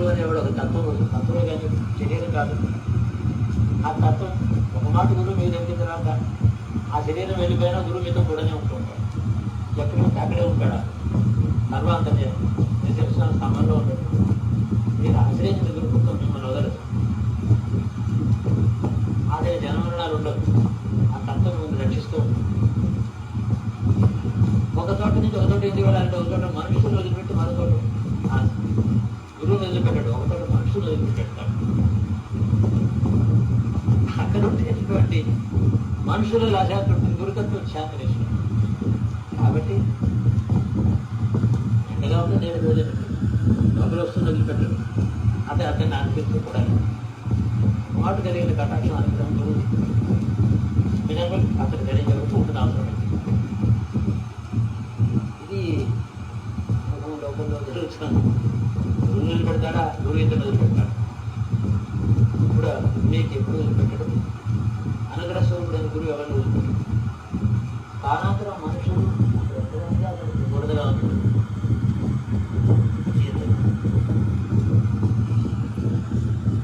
గురువు అనేవాడు ఒక తత్వం ఉంది. తత్వమే కానీ శరీరం కాదు. ఆ తత్వం ఒక మాట గురువు మీరు ఎక్కిన తర్వాత ఆ శరీరం వెళ్ళిపోయినా గురువు మీతో కూడానే ఉంటుంటాడు. ఎక్కడ ఉంటే అక్కడే ఉంటాడు. సర్వాంతర్య రిసెప్షన్ స్థానంలో ఉంటాడు. మీరు ఆశ్రయించిన గురుపుత్వం మిమ్మల్ని వదలదు అదే జనమరణాలు ఉండవు. ఆ తత్వం మిమ్మల్ని రక్షిస్తూ ఉంటుంది. ఒక చోట నుంచి ఒక చోట ఎందుకు వెళ్ళాలంటే ఒక చోట మనుషులు వదిలిపెట్టి మరో చోట వదిలిపెట్టాడు మనుషులు వదిలిపెట్టాడు అక్కడ ఉండేటువంటి మనుషుల శాంతి ఉంటుంది గురుతత్వం శాంతి కాబట్టి ఎండగా ఉన్న నేను వదిలిపెట్టాడు డబ్బులు వస్తుంది వదిలిపెట్టడం అదే అతన్ని అనిపిస్తూ కూడా మాట కలిగిన కటాక్షం అనుగ్రహం గురువు లోకంలో జరుగుతుంది గురువు వదిలిపెడతాడా గురువు ఇద్దరు వదిలిపెడతాడు ఇప్పుడు మీకు ఎప్పుడు వదిలిపెట్టడు. అనుగ్రహ అని గురువు ఎవరిని వదిలిపెట్టడు? కానాంతరం మనుషులు అతనికి ఉంటాడు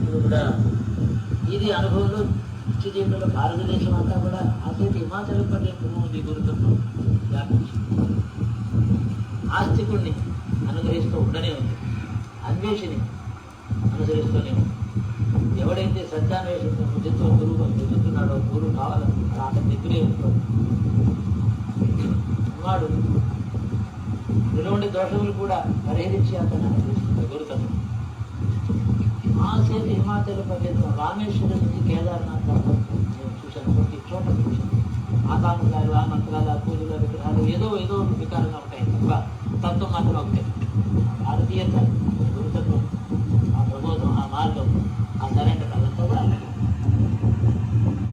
ఇది కూడా ఇది అనుభవంలో నిత్య జీవితంలో భారతదేశం అంతా కూడా అసలు హిమాచల్ ప్రదేశ్ ఉంది గురుత్వం వ్యాపించింది. ఆస్తికుడిని అనుగ్రహిస్తూ ఉండనే ఉంది. అన్వేషిని అనుసరిస్తూనే ఉంది. ఎవడైతే సత్యాన్వేషణ బుద్ధితో గురువు ఎదుగుతున్నాడో గురువు కావాలనుకుంటాడో అతని దగ్గరే ఉంటాడు. వాడు ఇటువంటి దోషములు కూడా పరిహరించి అతను అనుగ్రహిస్తుంది గురుతత్వం ఆసేపు హిమాచల్ ప్రదేశం రామేశ్వరం నుంచి కేదార్నాథ్ నేను చూశాను. ప్రతి చోట చూశాను. ఆకాంక్షలు ఆ మంత్రాలు ఆ పూజలు విగ్రహాలు ఏదో ఏదో వికారంగా ఉంటాయి తప్ప తత్వం మాత్రం